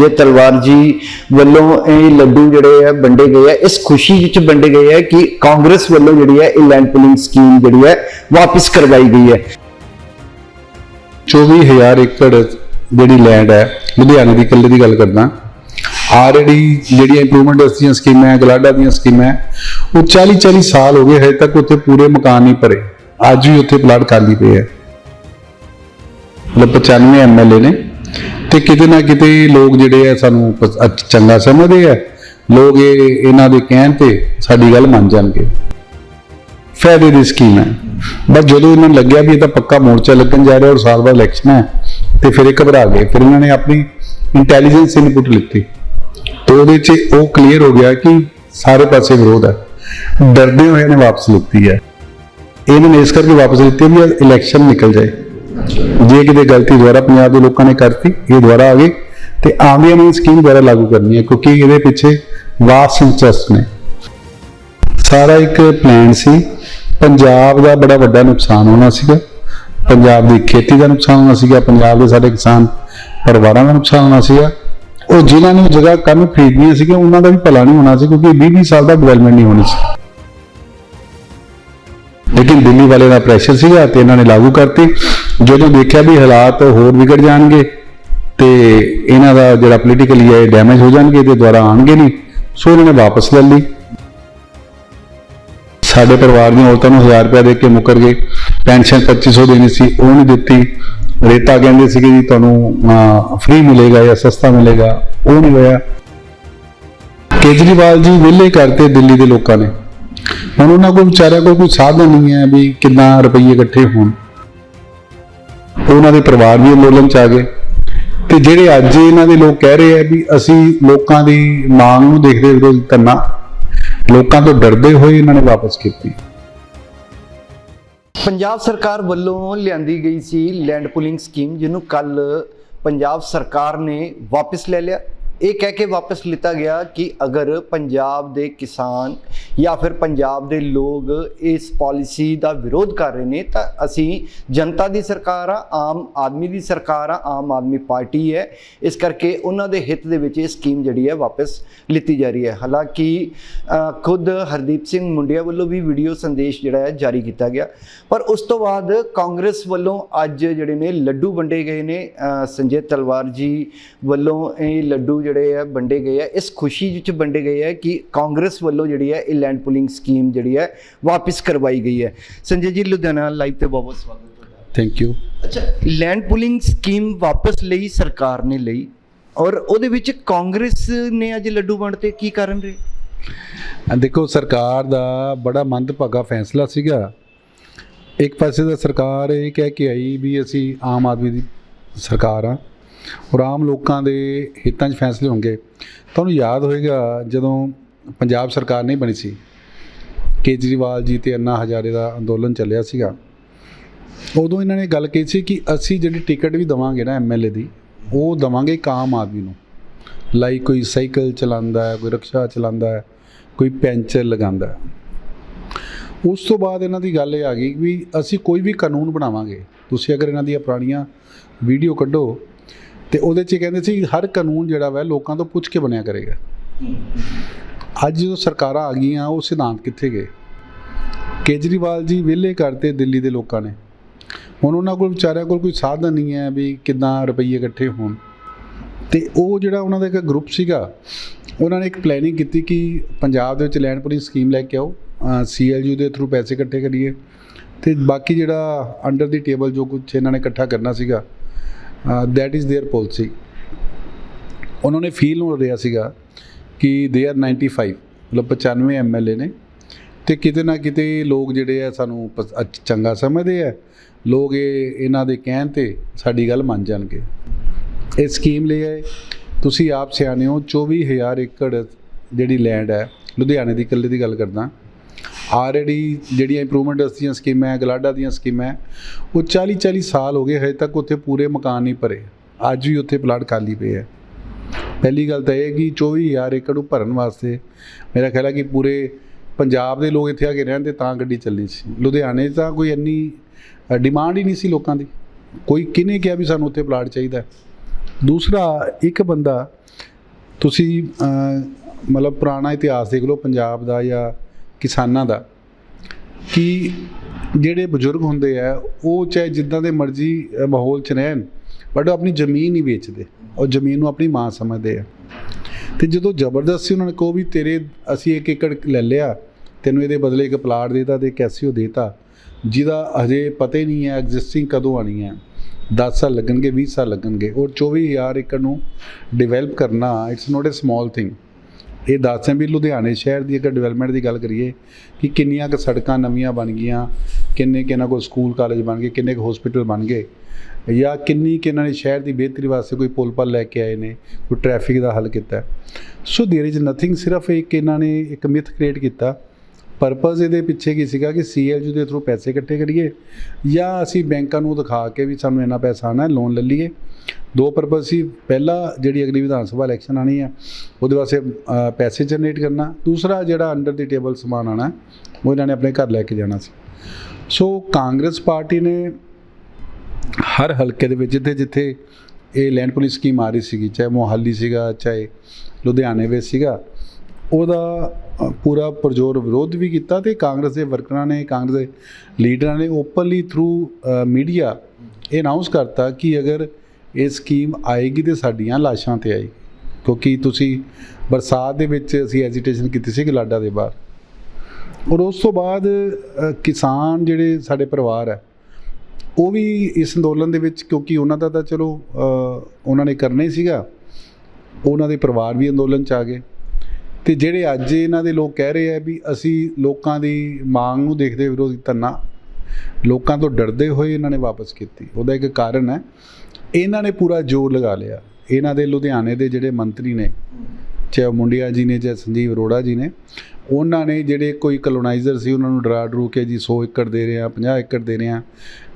ਸੰਜੇ ਤਲਵਾਰ ਜੀ ਵੱਲੋਂ ਇਹ ਲੱਡੂ ਜਿਹੜੇ ਆ ਵੰਡੇ ਗਏ ਆ, ਇਸ ਖੁਸ਼ੀ ਵਿੱਚ ਵੰਡੇ ਗਏ ਆ ਕਿ ਕਾਂਗਰਸ ਵੱਲੋਂ ਜਿਹੜੀ ਹੈ ਇਹ ਲੈਂਡ ਪੁਲਿੰਗ ਸਕੀਮ ਜਿਹੜੀ ਹੈ ਵਾਪਸ ਕਰਵਾਈ ਗਈ ਹੈ। 24000 ਏਕੜ ਜਿਹੜੀ ਲੈਂਡ ਹੈ, ਲੁਧਿਆਣੇ ਦੀ ਇਕੱਲੇ ਦੀ ਗੱਲ ਕਰਦਾ ਆਲਰੇਡੀ ਜਿਹੜੀਆਂ ਇੰਪਰੂਵਮੈਂਟ ਦੀਆਂ ਸਕੀਮਾਂ, ਗਲਾਡਾ ਦੀਆਂ ਸਕੀਮਾਂ, ਉਹ 40 40 ਸਾਲ ਹੋ ਗਏ, ਹਜੇ ਤੱਕ ਉੱਥੇ ਪੂਰੇ ਮਕਾਨ ਨਹੀਂ ਭਰੇ। ਅੱਜ ਵੀ ਉੱਥੇ ਪਲਾਟ ਖਾਲੀ ਪਏ ਹੈ ਮਤਲਬ 95 ਐਮਐਲਏ ਨੇ। ਤੇ ਕਿਤੇ ਨਾ ਕਿਤੇ ਲੋਕ ਜਿਹੜੇ ਆ ਸਾਨੂੰ ਚੰਗਾ ਸਮਝਦੇ ਆ। ਲੋਕ ਇਹ ਇਹਨਾਂ ਦੇ ਕਹਿਣ ਤੇ ਸਾਡੀ ਗੱਲ ਮੰਨ ਜਾਣਗੇ। ਫਾਇਦੇ ਦੀ ਸਕੀਮ ਹੈ। ਬਸ ਜਦੋਂ ਇਹਨਾਂ ਨੂੰ ਲੱਗਿਆ ਵੀ ਇਹ ਤਾਂ ਪੱਕਾ ਮੋਰਚਾ ਲੱਗਣ ਜਾ ਰਿਹਾ ਔਰ ਸਾਲ ਬਾਅਦ ਇਲੈਕਸ਼ਨ ਹੈ, ਤੇ ਫਿਰ ਇਹ ਘਬਰਾ ਗਏ। ਫਿਰ ਇਹਨਾਂ ਨੇ ਆਪਣੀ ਇੰਟੈਲੀਜੈਂਸ ਇਨਪੁਟ ਲਿੱਤੀ। ਤੇ ਉਹਦੇ 'ਚ ਉਹ ਕਲੀਅਰ ਹੋ ਗਿਆ ਕਿ ਸਾਰੇ ਪਾਸੇ ਵਿਰੋਧ ਹੈ। ਡਰਦੇ ਹੋਏ ਨੇ ਵਾਪਸ ਲਿੱਤੀ ਹੈ। ਇਹਨਾਂ ਨੇ ਇਸ ਕਰਕੇ ਵਾਪਸ ਲਿੱਤੀ ਵੀ ਇਲੈਕਸ਼ਨ ਨਿਕਲ ਜਾਏ। ਜੇ ਕਿਤੇ ਗਲਤੀ ਦੁਆਰਾ ਪੰਜਾਬ ਦੇ ਲੋਕਾਂ ਨੇ ਕਰਤੀ, ਇਹ ਦੁਆਰਾ ਆ ਗਏ ਤੇ ਆਉਂਦੀਆਂ ਨੂੰ ਸਕੀਮ ਦੁਆਰਾ ਲਾਗੂ ਕਰਨੀ ਹੈ, ਕਿਉਂਕਿ ਇਹਦੇ ਪਿੱਛੇ ਵਾਸ ਇੰਟਰਸਟ ਨੇ। ਸਾਰਾ ਇੱਕ ਪਲਾਨ ਸੀ। ਪੰਜਾਬ ਦਾ ਬੜਾ ਵੱਡਾ ਨੁਕਸਾਨ ਹੋਣਾ ਸੀਗਾ। ਪੰਜਾਬ ਦੀ ਖੇਤੀ ਦਾ ਨੁਕਸਾਨ ਹੋਣਾ ਸੀਗਾ। ਪੰਜਾਬ ਦੇ ਸਾਡੇ ਕਿਸਾਨ ਪਰਿਵਾਰਾਂ ਦਾ ਨੁਕਸਾਨ ਹੋਣਾ ਸੀਗਾ। ਉਹ ਜਿਨ੍ਹਾਂ ਨੇ ਜਗ੍ਹਾ ਕੰਮ ਖਰੀਦਣੀਆਂ ਸੀਗੀਆਂ, ਉਹਨਾਂ ਦਾ ਵੀ ਭਲਾ ਨਹੀਂ ਹੋਣਾ ਸੀ, ਕਿਉਂਕਿ 20-20 ਸਾਲ ਦਾ ਡਿਵੈਲਪਮੈਂਟ ਨਹੀਂ ਹੋਣੀ ਸੀ। ਲੇਕਿਨ ਦਿੱਲੀ ਵਾਲੇ ਦਾ ਪ੍ਰੈਸ਼ਰ ਸੀਗਾ ਤੇ ਇਹਨਾਂ ਨੇ ਲਾਗੂ ਕਰਤੀ। ਜਦੋਂ ਦੇਖਿਆ ਵੀ ਹਾਲਾਤ ਹੋਰ ਵਿਗੜ ਜਾਣਗੇ ਤੇ ਇਹਨਾਂ ਦਾ ਜਿਹੜਾ ਪੋਲੀਟੀਕਲੀ ਹੈ ਡੈਮੇਜ ਹੋ ਜਾਣਗੇ ਤੇ ਦੁਬਾਰਾ ਆਣਗੇ ਨਹੀਂ, ਸੋ ਇਹਨਾਂ ਨੇ ਵਾਪਸ ਲੈ ਲਈ। ਸਾਡੇ ਪਰਿਵਾਰ ਦੀਆਂ ਔਰਤਾਂ ਨੂੰ 1000 ਰੁਪਏ ਦੇ ਕੇ ਮੁੱਕਰ ਗਏ। ਪੈਨਸ਼ਨ 2500 ਦੇਣੀ ਸੀ, ਉਹ ਨਹੀਂ ਦਿੱਤੀ। ਰੇਤਾ ਕਹਿੰਦੇ ਸੀਗੇ ਜੀ, ਤੁਹਾਨੂੰ ਫ੍ਰੀ ਮਿਲੇਗਾ ਜਾਂ ਸਸਤਾ ਮਿਲੇਗਾ। ਉਹ ਨਹੀਂ ਹੋਇਆ। ਕੇਜਰੀਵਾਲ ਜੀ ਵਿਹਲੇ ਕਰਤੇ ਦਿੱਲੀ ਦੇ ਲੋਕਾਂ ਨੇ। ਹੁਣ ਉਹਨਾਂ ਕੋਲ ਵਿਚਾਰਿਆਂ ਕੋਲ ਕੋਈ ਸਾਧਨ ਨਹੀਂ ਹੈ ਵੀ ਕਿੰਨਾ ਰੁਪਈਏ ਇਕੱਠੇ ਹੋਣ। ਉਹਨਾਂ ਦੇ ਪਰਿਵਾਰ ਵੀ ਅੰਦੋਲਨ ਚ ਆ ਗਏ। ਤੇ ਜਿਹੜੇ ਅੱਜ ਇਹਨਾਂ ਦੇ ਲੋਕ ਕਹਿ ਰਹੇ ਆ ਵੀ ਅਸੀਂ ਲੋਕਾਂ ਦੀ ਮੰਗ ਨੂੰ ਦੇਖਦੇ ਵਿਰੋਧ ਕਰਨਾ ਲੋਕਾਂ ਤੋਂ ਡਰਦੇ ਹੋਏ ਇਹਨਾਂ ਨੇ ਵਾਪਸ ਕੀਤੀ। ਪੰਜਾਬ ਸਰਕਾਰ ਵੱਲੋਂ ਲਿਆਂਦੀ ਗਈ ਸੀ ਲੈਂਡ ਪੁਲਿੰਗ ਸਕੀਮ, ਜਿਹਨੂੰ ਕੱਲ ਪੰਜਾਬ ਸਰਕਾਰ ਨੇ ਵਾਪਸ ਲੈ ਲਿਆ। ਇਹ ਕਹਿ ਕੇ ਵਾਪਸ ਲਿੱਤਾ ਗਿਆ ਕਿ ਅਗਰ ਪੰਜਾਬ ਦੇ ਕਿਸਾਨ ਜਾਂ ਫਿਰ ਪੰਜਾਬ ਦੇ ਲੋਕ ਇਸ ਪਾਲਿਸੀ ਦਾ ਵਿਰੋਧ ਕਰ ਰਹੇ ਨੇ ਤਾਂ ਅਸੀਂ ਜਨਤਾ ਦੀ ਸਰਕਾਰ ਆ, ਆਮ ਆਦਮੀ ਦੀ ਸਰਕਾਰ ਆ, ਆਮ ਆਦਮੀ ਪਾਰਟੀ ਹੈ। ਇਸ ਕਰਕੇ ਉਹਨਾਂ ਦੇ ਹਿੱਤ ਦੇ ਵਿੱਚ ਇਹ ਸਕੀਮ ਜਿਹੜੀ ਹੈ ਵਾਪਸ ਲਿੱਤੀ ਜਾ ਰਹੀ ਹੈ। ਹਾਲਾਂਕਿ ਖੁਦ ਹਰਦੀਪ ਸਿੰਘ ਮੁੰਡਿਆ ਵੱਲੋਂ ਵੀ ਵੀਡੀਓ ਸੰਦੇਸ਼ ਜਿਹੜਾ ਹੈ ਜਾਰੀ ਕੀਤਾ ਗਿਆ। ਪਰ ਉਸ ਤੋਂ ਬਾਅਦ ਕਾਂਗਰਸ ਵੱਲੋਂ ਅੱਜ ਜਿਹੜੇ ਨੇ ਲੱਡੂ ਵੰਡੇ ਗਏ ਨੇ। ਸੰਜੇ ਤਲਵਾਰ ਜੀ ਵੱਲੋਂ ਇਹ ਲੱਡੂ ਜਿਹੜੇ ਆ ਵੰਡੇ ਗਏ ਆ ਇਸ ਖੁਸ਼ੀ ਵਿੱਚ ਵੰਡੇ ਗਏ ਆ ਕਿ ਕਾਂਗਰਸ ਵੱਲੋਂ ਜਿਹੜੀ ਹੈ ਇਹ ਲੈਂਡ ਪੁਲਿੰਗ ਸਕੀਮ ਜਿਹੜੀ ਹੈ ਵਾਪਸ ਕਰਵਾਈ ਗਈ ਹੈ। ਸੰਜੇ ਜੀ ਲੁਧਿਆਣਾ ਲਾਈਵ ਤੇ ਬਹੁਤ ਬਹੁਤ ਸਵਾਗਤ ਤੁਹਾਡਾ। ਥੈਂਕ ਯੂ ਅੱਛਾ ਲੈਂਡ ਪੁਲਿੰਗ ਸਕੀਮ ਵਾਪਸ ਲਈ ਸਰਕਾਰ ਨੇ ਲਈ ਔਰ ਉਹਦੇ ਵਿੱਚ ਕਾਂਗਰਸ ਨੇ ਅੱਜ ਲੱਡੂ ਵੰਡਤੇ ਕੀ ਕਾਰਨ ਰਹੇ? ਦੇਖੋ ਸਰਕਾਰ ਦਾ ਬੜਾ ਮੰਦਭਾਗਾ ਫੈਸਲਾ ਸੀਗਾ। ਇੱਕ ਪਾਸੇ ਤਾਂ ਸਰਕਾਰ ਇਹ ਕਹਿ ਕੇ ਆਈ ਵੀ ਅਸੀਂ ਆਮ ਆਦਮੀ ਦੀ ਸਰਕਾਰ ਆ ਔਰ ਆਮ ਲੋਕਾਂ ਦੇ ਹਿੱਤਾਂ 'ਚ ਫੈਸਲੇ ਹੋਣਗੇ। ਤੁਹਾਨੂੰ ਯਾਦ ਹੋਏਗਾ ਜਦੋਂ ਪੰਜਾਬ ਸਰਕਾਰ ਨਹੀਂ ਬਣੀ ਸੀ, ਕੇਜਰੀਵਾਲ ਜੀ ਤੇ ਅੰਨਾ ਹਜ਼ਾਰੇ ਦਾ ਅੰਦੋਲਨ ਚੱਲਿਆ ਸੀਗਾ। ਉਦੋਂ ਇਹਨਾਂ ਨੇ ਗੱਲ ਕਹੀ ਸੀ ਕਿ ਅਸੀਂ ਜਿਹੜੀ ਟਿਕਟ ਵੀ ਦਵਾਂਗੇ ਨਾ ਐਮਐਲਏ ਦੀ, ਉਹ ਦਵਾਂਗੇ ਇੱਕ ਆਮ ਆਦਮੀ ਨੂੰ। ਲਾਈਕ ਕੋਈ ਸਾਈਕਲ ਚਲਾਉਂਦਾ ਹੈ, ਕੋਈ ਰਿਕਸ਼ਾ ਚਲਾਉਂਦਾ ਹੈ, ਕੋਈ ਪੈਂਚਰ ਲਗਾਉਂਦਾ ਹੈ। ਉਸ ਤੋਂ ਬਾਅਦ ਇਹਨਾਂ ਦੀ ਗੱਲ ਇਹ ਆ ਗਈ ਵੀ ਅਸੀਂ ਕੋਈ ਵੀ ਕਾਨੂੰਨ ਬਣਾਵਾਂਗੇ। ਤੁਸੀਂ ਅਗਰ ਇਹਨਾਂ ਦੀਆਂ ਪੁਰਾਣੀਆਂ ਵੀਡੀਓ ਕੱਢੋ ਤੇ ਉਹਦੇ 'ਚ ਇਹ ਕਹਿੰਦੇ ਸੀ, ਹਰ ਕਾਨੂੰਨ ਜਿਹੜਾ ਵਾ, ਲੋਕਾਂ ਤੋਂ ਪੁੱਛ ਕੇ ਬਣਿਆ ਕਰੇਗਾ। ਅੱਜ ਜਦੋਂ ਸਰਕਾਰਾਂ ਆ ਗਈਆਂ, ਉਹ ਸਿਧਾਂਤ ਕਿੱਥੇ ਗਏ? ਕੇਜਰੀਵਾਲ ਜੀ ਵਿਹਲੇ ਕਰਤੇ ਦਿੱਲੀ ਦੇ ਲੋਕਾਂ ਨੇ। ਹੁਣ ਉਹਨਾਂ ਕੋਲ ਵਿਚਾਰਿਆਂ ਕੋਲ ਕੋਈ ਸਾਧਨ ਨਹੀਂ ਹੈ ਵੀ ਕਿੱਦਾਂ ਰੁਪਈਏ ਇਕੱਠੇ ਹੋਣ। ਤੇ ਉਹ ਜਿਹੜਾ ਉਹਨਾਂ ਦਾ ਇੱਕ ਗਰੁੱਪ ਸੀਗਾ, ਉਹਨਾਂ ਨੇ ਇੱਕ ਪਲੈਨਿੰਗ ਕੀਤੀ ਕਿ ਪੰਜਾਬ ਦੇ ਵਿੱਚ ਲੈਂਡ ਪੁਲਿੰਗ ਸਕੀਮ ਲੈ ਕੇ ਆਓ ਸੀਐਲਯੂ ਦੇ ਥਰੂ ਪੈਸੇ ਇਕੱਠੇ ਕਰੀਏ। ਤੇ ਬਾਕੀ ਜਿਹੜਾ ਅੰਡਰ ਦੀ ਟੇਬਲ ਜੋ ਕੁਝ ਇਹਨਾਂ ਨੇ ਇਕੱਠਾ ਕਰਨਾ ਸੀਗਾ ਦੈਟ ਇਜ਼ देयर ਪਾਲਿਸੀ ਉਹਨਾਂ ਨੇ ਫੀਲ ਹੋ ਰਿਹਾ ਸੀਗਾ ਕਿ ਦੇ ਆਰ 95 ਮਤਲਬ 95 ਐਮਐਲਏ ਨੇ ਤੇ ਕਿਤੇ ਨਾ ਕਿਤੇ ਲੋਕ ਜਿਹੜੇ ਆ ਸਾਨੂੰ ਪਸ- ਅੱਛ- ਚੰਗਾ ਸਮਝਦੇ ਆ ਲੋਕ ਇਹ ਇਹਨਾਂ ਦੇ ਕਹਿਣ ਤੇ ਸਾਡੀ ਗੱਲ ਮੰਨ ਜਾਣਗੇ ਇਹ ਸਕੀਮ ਲਈ ਆਏ ਤੁਸੀਂ ਆਪ ਸਿਆਣੇ ਹੋ 24000 ਏਕੜ ਜਿਹੜੀ ਲੈਂਡ ਹੈ ਲੁਧਿਆਣੇ ਦੀ ਇਕੱਲੇ ਦੀ ਗੱਲ ਕਰਦਾ ਆਲਰੇਡੀ ਜਿਹੜੀਆਂ ਇੰਪਰੂਵਮੈਂਟ ਦੀਆਂ ਸਕੀਮਾਂ ਗਲਾਡਾ ਦੀਆਂ ਸਕੀਮਾਂ ਉਹ 40 40 ਸਾਲ ਹੋ ਗਏ, ਹਜੇ ਤੱਕ ਉੱਥੇ ਪੂਰੇ ਮਕਾਨ ਨਹੀਂ ਭਰੇ। ਅੱਜ ਵੀ ਉੱਥੇ ਪਲਾਟ ਖਾਲੀ ਪਏ ਹੈ। ਪਹਿਲੀ ਗੱਲ ਤਾਂ ਇਹ ਹੈ ਕਿ 24000 ਏਕੜ ਨੂੰ ਭਰਨ ਵਾਸਤੇ ਮੇਰਾ ਖਿਆਲ ਹੈ ਕਿ ਪੂਰੇ ਪੰਜਾਬ ਦੇ ਲੋਕ ਇੱਥੇ ਆ ਕੇ ਰਹਿੰਦੇ ਤਾਂ ਗੱਡੀ ਚੱਲਣੀ ਸੀ। ਲੁਧਿਆਣੇ 'ਚ ਤਾਂ ਕੋਈ ਇੰਨੀ ਡਿਮਾਂਡ ਹੀ ਨਹੀਂ ਸੀ ਲੋਕਾਂ ਦੀ। ਕੋਈ ਕਿਹਨੇ ਕਿਹਾ ਵੀ ਸਾਨੂੰ ਉੱਥੇ ਪਲਾਟ ਚਾਹੀਦਾ ਦੂਸਰਾ, ਇੱਕ ਬੰਦਾ, ਤੁਸੀਂ ਮਤਲਬ ਪੁਰਾਣਾ ਇਤਿਹਾਸ ਦੇਖ ਲਓ, ਪੰਜਾਬ ਦਾ ਜਾਂ ਕਿਸਾਨਾਂ ਦਾ, ਕਿ ਜਿਹੜੇ ਬਜ਼ੁਰਗ ਹੁੰਦੇ ਆ, ਉਹ ਚਾਹੇ ਜਿੱਦਾਂ ਦੇ ਮਰਜ਼ੀ ਮਾਹੌਲ 'ਚ ਰਹਿਣ, ਬਟ ਉਹ ਆਪਣੀ ਜ਼ਮੀਨ ਨਹੀਂ ਵੇਚਦੇ ਔਰ ਜ਼ਮੀਨ ਨੂੰ ਆਪਣੀ ਮਾਂ ਸਮਝਦੇ ਆ। ਤੇ ਜਦੋਂ ਜ਼ਬਰਦਸਤੀ ਉਹਨਾਂ ਨੇ ਕਹੋ ਵੀ ਤੇਰੇ ਅਸੀਂ ਇੱਕ ਏਕੜ ਲੈ ਲਿਆ, ਤੈਨੂੰ ਇਹਦੇ ਬਦਲੇ ਇੱਕ ਪਲਾਟ ਦੇਤਾ ਤੇ ਕੈਸੀਓ ਦੇਤਾ, ਜਿਹਦਾ ਹਜੇ ਪਤਾ ਹੀ ਨਹੀਂ ਹੈ ਐਗਜ਼ਿਸਟਿੰਗ ਕਦੋਂ ਆਣੀ ਹੈ। 10 ਸਾਲ ਲੱਗਣਗੇ 20 ਸਾਲ ਲੱਗਣਗੇ, ਔਰ 24000 ਏਕੜ ਨੂੰ ਡਿਵੈਲਪ ਕਰਨਾ, it's not a small thing. ਇਹ ਦੱਸਦੇ ਵੀ ਲੁਧਿਆਣੇ ਸ਼ਹਿਰ ਦੀ ਅਗਰ ਡਿਵੈਲਪਮੈਂਟ ਦੀ ਗੱਲ ਕਰੀਏ ਕਿ ਕਿੰਨੀਆਂ ਕੁ ਸੜਕਾਂ ਨਵੀਆਂ ਬਣ ਗਈਆਂ ਕਿੰਨੇ ਕਿੰਨਾ ਕੋਈ ਸਕੂਲ ਕਾਲਜ ਬਣ ਗਏ ਕਿੰਨੇ ਕੁ ਹਸਪੀਟਲ ਬਣ ਗਏ ਜਾਂ ਕਿੰਨੀ ਕਿ ਇਹਨਾਂ ਨੇ ਸ਼ਹਿਰ ਦੀ ਬਿਹਤਰੀ ਵਾਸਤੇ ਕੋਈ ਪੁਲ ਪਲ ਲੈ ਕੇ ਆਏ ਨੇ ਕੋਈ ਟ੍ਰੈਫਿਕ ਦਾ ਹੱਲ ਕੀਤਾ ਸੋ देयर इज ਨਥਿੰਗ ਸਿਰਫ ਇੱਕ ਇਹਨਾਂ ਨੇ ਇੱਕ ਮਿਥ ਕ੍ਰੀਏਟ ਕੀਤਾ ਪਰਪਸ ਇਹਦੇ ਪਿੱਛੇ ਕੀ ਸੀਗਾ ਕਿ ਸੀਐਲਯੂ ਦੇ ਥਰੂ ਪੈਸੇ ਇਕੱਠੇ ਕਰੀਏ ਜਾਂ ਅਸੀਂ ਬੈਂਕਾਂ ਨੂੰ ਦਿਖਾ ਕੇ ਵੀ ਸਾਨੂੰ ਇੰਨਾ ਪੈਸਾ ਆਣਾ ਹੈ ਲੋਨ ਲੈ ਲਈਏ। ਦੋ ਪਰਪਸ ਸੀ, ਪਹਿਲਾ ਜਿਹੜੀ ਅਗਲੀ ਵਿਧਾਨ ਸਭਾ ਇਲੈਕਸ਼ਨ ਆਣੀ ਹੈ, ਉਹਦੇ ਵਾਸਤੇ ਪੈਸੇ ਜਨਰੇਟ ਕਰਨਾ। ਦੂਸਰਾ ਜਿਹੜਾ ਅੰਡਰ ਦੀ ਟੇਬਲ ਸਮਾਨ ਆਣਾ ਉਹ ਇਹਨਾਂ ਨੇ ਆਪਣੇ ਘਰ ਲੈ ਕੇ ਜਾਣਾ ਸੀ। ਸੋ ਕਾਂਗਰਸ ਪਾਰਟੀ ਨੇ ਹਰ ਹਲਕੇ ਦੇ ਵਿੱਚ ਜਿੱਥੇ ਜਿੱਥੇ ਇਹ ਲੈਂਡ ਪੁਲਿਸ ਸਕੀਮ ਆ ਰਹੀ ਸੀਗੀ, ਚਾਹੇ ਮੋਹਾਲੀ ਸੀਗਾ, ਚਾਹੇ ਲੁਧਿਆਣੇ ਵਿੱਚ ਸੀਗਾ ਉਹਦਾ ਪੂਰਾ ਪਰਜੋਰ ਵਿਰੋਧ ਵੀ ਕੀਤਾ ਤੇ ਕਾਂਗਰਸ ਦੇ ਵਰਕਰਾਂ ਨੇ, ਕਾਂਗਰਸ ਦੇ ਲੀਡਰਾਂ ਨੇ ਓਪਨਲੀ ਥਰੂ ਮੀਡੀਆ ਇਹ ਅਨਾਉਂਸ ਕਰਤਾ ਕਿ ਅਗਰ ਇਹ ਸਕੀਮ ਆਏਗੀ ਤੇ ਸਾਡੀਆਂ ਲਾਸ਼ਾਂ ਤੇ ਆਏਗੀ। ਕਿਉਂਕਿ ਤੁਸੀਂ ਬਰਸਾਤ ਦੇ ਵਿੱਚ ਅਸੀਂ ਐਜੀਟੇਸ਼ਨ ਕੀਤੀ ਸੀ ਗਲਾਡਾ ਦੇ ਬਾਹਰ। ਔਰ ਉਸ ਤੋਂ ਬਾਅਦ ਕਿਸਾਨ ਜਿਹੜੇ ਸਾਡੇ ਪਰਿਵਾਰ ਹੈ, ਉਹ ਵੀ ਇਸ ਅੰਦੋਲਨ ਦੇ ਵਿੱਚ ਕਿਉਂਕਿ ਉਹਨਾਂ ਦਾ ਤਾਂ ਚਲੋ ਉਹਨਾਂ ਨੇ ਕਰਨਾ ਹੀ ਸੀਗਾ। ਉਹਨਾਂ ਦੇ ਪਰਿਵਾਰ ਵੀ ਅੰਦੋਲਨ ਚ ਆ ਗਏ। ਤੇ ਜਿਹੜੇ ਅੱਜ ਇਹਨਾਂ ਦੇ ਲੋਕ ਕਹਿ ਰਹੇ ਆ ਵੀ ਅਸੀਂ ਲੋਕਾਂ ਦੀ ਮੰਗ ਨੂੰ ਦੇਖਦੇ ਹੋਏ ਵਿਰੋਧ ਕੀਤਾ ਲੋਕਾਂ ਤੋਂ ਡਰਦੇ ਹੋਏ ਇਹਨਾਂ ਨੇ ਵਾਪਸ ਕੀਤੀ। ਉਹਦਾ ਇੱਕ ਕਾਰਨ ਹੈ, ਇਹਨਾਂ ਨੇ ਪੂਰਾ ਜ਼ੋਰ ਲਗਾ ਲਿਆ। ਇਹਨਾਂ ਦੇ ਲੁਧਿਆਣੇ ਦੇ ਜਿਹੜੇ ਮੰਤਰੀ ਨੇ, ਚਾਹੇ ਉਹ ਮੁੰਡਿਆ ਜੀ ਨੇ, ਚਾਹੇ ਸੰਜੀਵ ਅਰੋੜਾ ਜੀ ਨੇ ਉਹਨਾਂ ਨੇ ਜਿਹੜੇ ਕੋਈ ਕਲੋਨਾਈਜ਼ਰ ਸੀ, ਉਹਨਾਂ ਨੂੰ ਡਰਾ ਡਰੂ ਕੇ ਜੀ 100 ਏਕੜ ਦੇ ਰਹੇ ਆ 50 ਏਕੜ ਦੇ ਰਹੇ ਆ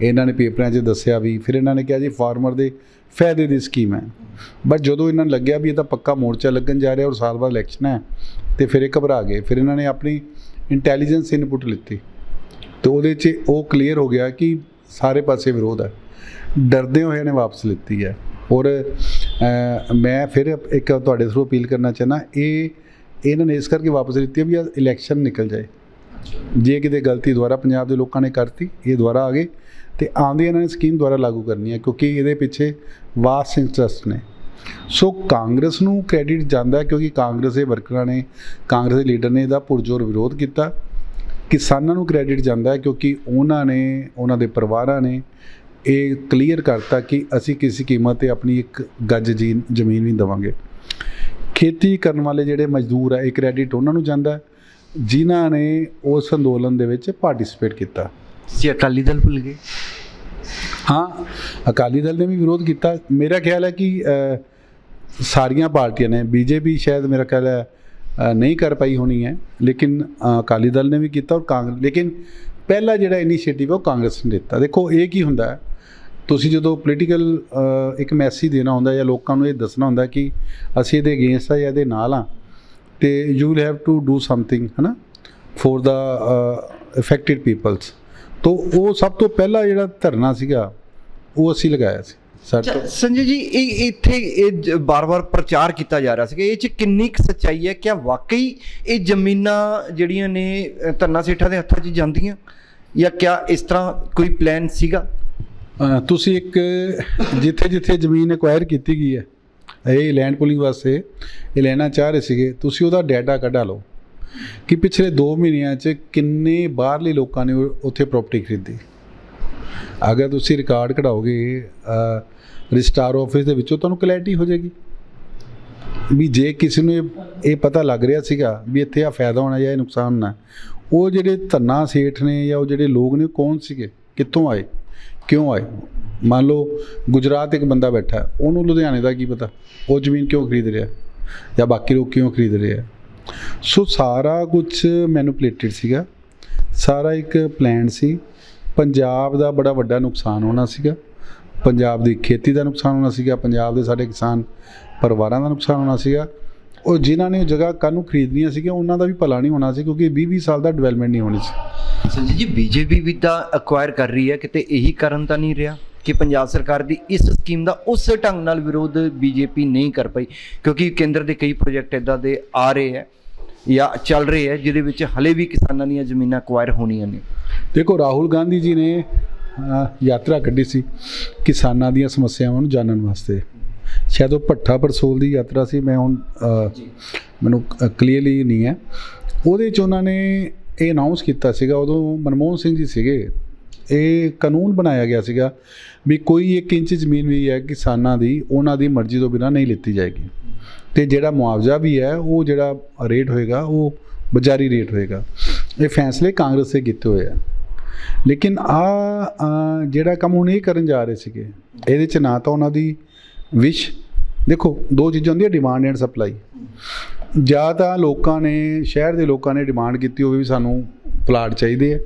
ਇਹਨਾਂ ਨੇ ਪੇਪਰਾਂ 'ਚ ਦੱਸਿਆ ਵੀ, ਫਿਰ ਇਹਨਾਂ ਨੇ ਕਿਹਾ ਜੀ ਫਾਰਮਰ ਦੇ ਫਾਇਦੇ ਦੀ ਸਕੀਮ ਹੈ। ਬਟ ਜਦੋਂ ਇਹਨਾਂ ਨੂੰ ਲੱਗਿਆ ਵੀ ਇਹ ਤਾਂ ਪੱਕਾ ਮੋਰਚਾ ਲੱਗਣ ਜਾ ਰਿਹਾ ਔਰ ਸਾਲ ਬਾਅਦ ਇਲੈਕਸ਼ਨ ਹੈ, ਤੇ ਫਿਰ ਇਹ ਘਬਰਾ ਗਏ। ਫਿਰ ਇਹਨਾਂ ਨੇ ਆਪਣੀ ਇੰਟੈਲੀਜੈਂਸ ਇਨਪੁਟ ਲਿੱਤੀ। ਤੇ ਉਹਦੇ 'ਚ ਉਹ ਕਲੀਅਰ ਹੋ ਗਿਆ ਕਿ ਸਾਰੇ ਪਾਸੇ ਵਿਰੋਧ ਹੈ। ਡਰਦੇ ਹੋਏ ਨੇ ਵਾਪਸ ਲਿੱਤੀ ਹੈ। ਔਰ ਮੈਂ ਫਿਰ ਇੱਕ ਤੁਹਾਡੇ ਥਰੂ ਅਪੀਲ ਕਰਨਾ ਚਾਹਨਾ ਇਹ ਇਹਨਾਂ ਨੇ ਇਸ ਕਰਕੇ ਵਾਪਸ ਲਿੱਤੀ ਹੈ ਵੀ ਇਲੈਕਸ਼ਨ ਨਿਕਲ ਜਾਏ। ਜੇ ਕਿਤੇ ਗਲਤੀ ਦੁਆਰਾ ਪੰਜਾਬ ਦੇ ਲੋਕਾਂ ਨੇ ਕਰਤੀ, ਇਹ ਦੁਆਰਾ ਆ ਗਏ ਤੇ ਆਉਂਦੀ ਇਹਨਾਂ ਨੇ ਸਕੀਮ ਦੁਆਰਾ ਲਾਗੂ ਕਰਨੀ ਹੈ ਕਿਉਂਕਿ ਇਹਦੇ ਪਿੱਛੇ ਵਾਸ ਇੰਟਰਸਟ ਨੇ। ਸੋ ਕਾਂਗਰਸ ਨੂੰ ਕ੍ਰੈਡਿਟ ਜਾਂਦਾ ਕਿਉਂਕਿ ਕਾਂਗਰਸ ਦੇ ਵਰਕਰਾਂ ਨੇ, ਕਾਂਗਰਸ ਦੇ ਲੀਡਰ ਨੇ ਇਹਦਾ ਪੁਰਜੋਰ ਵਿਰੋਧ ਕੀਤਾ। ਕਿਸਾਨਾਂ ਨੂੰ ਕ੍ਰੈਡਿਟ ਜਾਂਦਾ ਕਿਉਂਕਿ ਉਹਨਾਂ ਨੇ, ਉਹਨਾਂ ਦੇ ਪਰਿਵਾਰਾਂ ਨੇ ਇਹ ਕਲੀਅਰ ਕਰਤਾ ਕਿ ਅਸੀਂ ਕਿਸੇ ਕੀਮਤ ਤੇ ਆਪਣੀ ਇੱਕ ਗੱਜ ਜੀ ਜ਼ਮੀਨ ਨਹੀਂ ਦੇਵਾਂਗੇ। ਖੇਤੀ ਕਰਨ ਵਾਲੇ ਜਿਹੜੇ ਮਜ਼ਦੂਰ ਆ ਇਹ ਕ੍ਰੈਡਿਟ ਉਹਨਾਂ ਨੂੰ ਜਾਂਦਾ ਜਿਨ੍ਹਾਂ ਨੇ ਉਸ ਅੰਦੋਲਨ ਦੇ ਵਿੱਚ ਪਾਰਟਿਸਿਪੇਟ ਕੀਤਾ। ਸੀ ਅਕਾਲੀ ਦਲ ਭੁੱਲ ਗਏ? ਹਾਂ ਅਕਾਲੀ ਦਲ ਨੇ ਵੀ ਵਿਰੋਧ ਕੀਤਾ। ਮੇਰਾ ਖਿਆਲ ਹੈ ਕਿ ਸਾਰੀਆਂ ਪਾਰਟੀਆਂ ਨੇ ਬੀਜੇਪੀ ਸ਼ਾਇਦ ਮੇਰਾ ਖਿਆਲ ਹੈ ਨਹੀਂ ਕਰ ਪਾਈ ਹੋਣੀ ਹੈ ਲੇਕਿਨ ਅਕਾਲੀ ਦਲ ਨੇ ਵੀ ਕੀਤਾ ਔਰ ਕਾਂਗਰਸ ਲੇਕਿਨ ਪਹਿਲਾ ਜਿਹੜਾ ਇਨੀਸ਼ੀਏਟਿਵ ਉਹ ਕਾਂਗਰਸ ਨੇ ਦਿੱਤਾ। ਦੇਖੋ ਇਹ ਕੀ ਹੁੰਦਾ ਹੈ? ਤੁਸੀਂ ਜਦੋਂ ਪੋਲੀਟੀਕਲ ਇੱਕ ਮੈਸੇਜ ਦੇਣਾ ਹੁੰਦਾ ਜਾਂ ਲੋਕਾਂ ਨੂੰ ਇਹ ਦੱਸਣਾ ਹੁੰਦਾ ਕਿ ਅਸੀਂ ਇਹਦੇ ਅਗੇਂਸਟ ਆ ਜਾਂ ਇਹਦੇ ਨਾਲ ਆ ਤੇ you will have to do something ਹਨਾ ਫॉर ਦਾ ਅਫੈਕਟਡ ਪੀਪਲਸ ਤੋਂ ਉਹ ਸਭ ਤੋਂ ਪਹਿਲਾ ਜਿਹੜਾ ਧਰਨਾ ਸੀਗਾ ਉਹ ਅਸੀਂ ਲਗਾਇਆ ਸੀ ਸੰਜੇ ਜੀ ਇਹ ਇੱਥੇ ਇਹ ਬਾਰ-ਬਾਰ ਪ੍ਰਚਾਰ ਕੀਤਾ ਜਾ ਰਿਹਾ ਸੀ ਕਿ ਇਹ ਚ ਕਿੰਨੀ ਕੁ ਸੱਚਾਈ ਹੈ? ਕਿ ਵਾਕਈ ਇਹ ਜ਼ਮੀਨਾਂ ਜਿਹੜੀਆਂ ਨੇ ਧੰਨਾ ਸੇਠਾਂ ਦੇ ਹੱਥਾਂ 'ਚ ਜਾਂਦੀਆਂ? ਜਾਂ ਕਿਆ ਇਸ ਤਰ੍ਹਾਂ ਕੋਈ ਪਲਾਨ ਸੀਗਾ? ਤੁਸੀਂ ਇੱਕ ਜਿੱਥੇ ਜਿੱਥੇ ਜ਼ਮੀਨ ਐਕਵਾਇਰ ਕੀਤੀ ਗਈ ਹੈ, ਇਹ ਲੈਂਡ ਪੁਲਿੰਗ ਵਾਸਤੇ, ਇਹ ਲੈਣਾ ਚਾਹ ਰਹੇ ਸੀਗੇ, ਤੁਸੀਂ ਉਹਦਾ ਡਾਟਾ ਕੱਢਾ ਲਓ। ਕਿ ਪਿਛਲੇ 2 ਮਹੀਨਿਆਂ 'ਚ ਕਿੰਨੇ ਬਾਹਰਲੇ ਲੋਕਾਂ ਨੇ ਉੱਥੇ ਪ੍ਰਾਪਰਟੀ ਖਰੀਦੀ? ਅਗਰ ਤੁਸੀਂ ਰਿਕਾਰਡ ਕਢਾਓਗੇ ਰਜਿਸਟਰ ਆਫਿਸ ਦੇ ਵਿੱਚੋਂ ਤੁਹਾਨੂੰ ਕਲੈਰਿਟੀ ਹੋ ਜਾਏਗੀ। ਵੀ ਜੇ ਕਿਸੇ ਨੂੰ ਇਹ- ਪਤਾ ਲੱਗ ਰਿਹਾ ਸੀਗਾ ਵੀ ਇੱਥੇ ਆ ਫਾਇਦਾ ਹੋਣਾ ਜਾਂ ਇਹ ਨੁਕਸਾਨ ਹੋਣਾ, ਉਹ ਜਿਹੜੇ ਧੰਨਾ ਸੇਠ ਨੇ ਜਾਂ ਉਹ ਜਿਹੜੇ ਲੋਕ ਨੇ, ਉਹ ਕੌਣ ਸੀਗੇ? ਕਿੱਥੋਂ ਆਏ? ਕਿਉਂ ਆਏ? ਮੰਨ ਲਓ ਗੁਜਰਾਤ ਇੱਕ ਬੰਦਾ ਬੈਠਾ ਉਹਨੂੰ ਲੁਧਿਆਣੇ ਦਾ ਕੀ ਪਤਾ? ਉਹ ਜ਼ਮੀਨ ਕਿਉਂ ਖਰੀਦ ਰਿਹਾ? ਜਾਂ ਬਾਕੀ ਲੋਕ ਕਿਉਂ ਖਰੀਦ ਰਹੇ ਆ? ਸੋ ਸਾਰਾ ਕੁਝ ਮੈਨੂਪਲੇਟਡ ਸੀਗਾ। ਸਾਰਾ ਇੱਕ ਪਲਾਨ ਸੀ। ਪੰਜਾਬ ਦਾ ਬੜਾ ਵੱਡਾ ਨੁਕਸਾਨ ਹੋਣਾ ਸੀਗਾ। ਪੰਜਾਬ ਦੀ ਖੇਤੀ ਦਾ ਨੁਕਸਾਨ ਹੋਣਾ ਸੀਗਾ। ਪੰਜਾਬ ਦੇ ਸਾਡੇ ਕਿਸਾਨ ਪਰਿਵਾਰਾਂ ਦਾ ਨੁਕਸਾਨ ਹੋਣਾ ਸੀਗਾ। ਉਹ ਜਿਨ੍ਹਾਂ ਨੇ ਉਹ ਜਗ੍ਹਾ ਕੱਲ੍ਹ ਨੂੰ ਖਰੀਦਣੀਆਂ ਸੀਗੀਆਂ ਉਹਨਾਂ ਦਾ ਵੀ ਭਲਾ ਨਹੀਂ ਹੋਣਾ ਸੀ ਕਿਉਂਕਿ 20 20 ਸਾਲ ਦਾ ਡਿਵੈਲਪਮੈਂਟ ਨਹੀਂ ਹੋਣੀ ਸੀ। ਸੰਜੇ ਜੀ ਬੀਜੇਪੀ ਵੀ ਤਾਂ ਅਕਵਾਇਰ ਕਰ ਰਹੀ ਹੈ ਕਿਤੇ ਇਹੀ ਕਾਰਨ ਤਾਂ ਨਹੀਂ ਰਿਹਾ ਕਿ ਪੰਜਾਬ ਸਰਕਾਰ ਦੀ ਇਸ ਸਕੀਮ ਦਾ ਉਸ ਢੰਗ ਨਾਲ ਵਿਰੋਧ ਬੀਜੇਪੀ ਨਹੀਂ ਕਰ ਪਾਈ? ਕਿਉਂਕਿ ਕੇਂਦਰ ਦੇ ਕਈ ਪ੍ਰੋਜੈਕਟ ਇਦਾਂ ਦੇ ਆ ਰਹੇ ਹੈ ਜਾਂ ਚੱਲ ਰਹੇ ਹੈ ਜਿਹਦੇ ਵਿੱਚ ਹਲੇ ਵੀ ਕਿਸਾਨਾਂ ਦੀਆਂ ਜ਼ਮੀਨਾਂ ਅਕਵਾਇਰ ਹੋਣੀਆਂ ਨੇ। ਦੇਖੋ ਰਾਹੁਲ ਗਾਂਧੀ ਜੀ ਨੇ ਯਾਤਰਾ ਕੱਢੀ ਸੀ ਕਿਸਾਨਾਂ ਦੀਆਂ ਸਮੱਸਿਆਵਾਂ ਨੂੰ ਜਾਣਨ ਵਾਸਤੇ। ਸ਼ਾਇਦ ਉਹ ਭੱਠਾ ਪਰਸੋਲ ਦੀ ਯਾਤਰਾ ਸੀ ਮੈਂ ਹੁਣ ਮੈਨੂੰ ਕਲੀਅਰਲੀ ਨਹੀਂ ਹੈ। ਉਹਦੇ ਚ ਉਹਨਾਂ ਨੇ ਇਹ ਅਨਾਉਂਸ ਕੀਤਾ ਸੀਗਾ ਉਦੋਂ ਮਨਮੋਹਨ ਸਿੰਘ ਜੀ ਸੀਗੇ। ਇਹ ਕਾਨੂੰਨ ਬਣਾਇਆ ਗਿਆ ਸੀਗਾ ਵੀ ਕੋਈ 1 ਇੰਚ ਜ਼ਮੀਨ ਵੀ ਹੈ ਕਿਸਾਨਾਂ ਦੀ ਉਹਨਾਂ ਦੀ ਮਰਜ਼ੀ ਤੋਂ ਬਿਨਾਂ ਨਹੀਂ ਲਿੱਤੀ ਜਾਏਗੀ। ਤੇ ਜਿਹੜਾ ਮੁਆਵਜ਼ਾ ਵੀ ਹੈ ਉਹ ਜਿਹੜਾ ਰੇਟ ਹੋਏਗਾ ਉਹ ਬਾਜ਼ਾਰੀ ਰੇਟ ਹੋਏਗਾ। ਇਹ ਫੈਸਲੇ ਕਾਂਗਰਸ ਦੇ ਕੀਤੇ ਹੋਏ ਆ। ਲੇਕਿਨ ਆ ਜਿਹੜਾ ਕੰਮ ਹੁਣ ਇਹ ਕਰਨ ਜਾ ਰਹੇ ਸੀਗੇ ਇਹਦੇ ਚ ਨਾ ਤਾਂ ਉਹਨਾਂ ਦੀ ਵਿਸ਼ ਦੇਖੋ, ਦੋ ਚੀਜ਼ਾਂ ਹੁੰਦੀਆਂ ਡਿਮਾਂਡ ਐਂਡ ਸਪਲਾਈ ਜਾਂ ਤਾਂ ਲੋਕਾਂ ਨੇ, ਸ਼ਹਿਰ ਦੇ ਲੋਕਾਂ ਨੇ ਡਿਮਾਂਡ ਕੀਤੀ ਹੋਵੇ ਵੀ ਸਾਨੂੰ ਪਲਾਟ ਚਾਹੀਦੇ ਆ,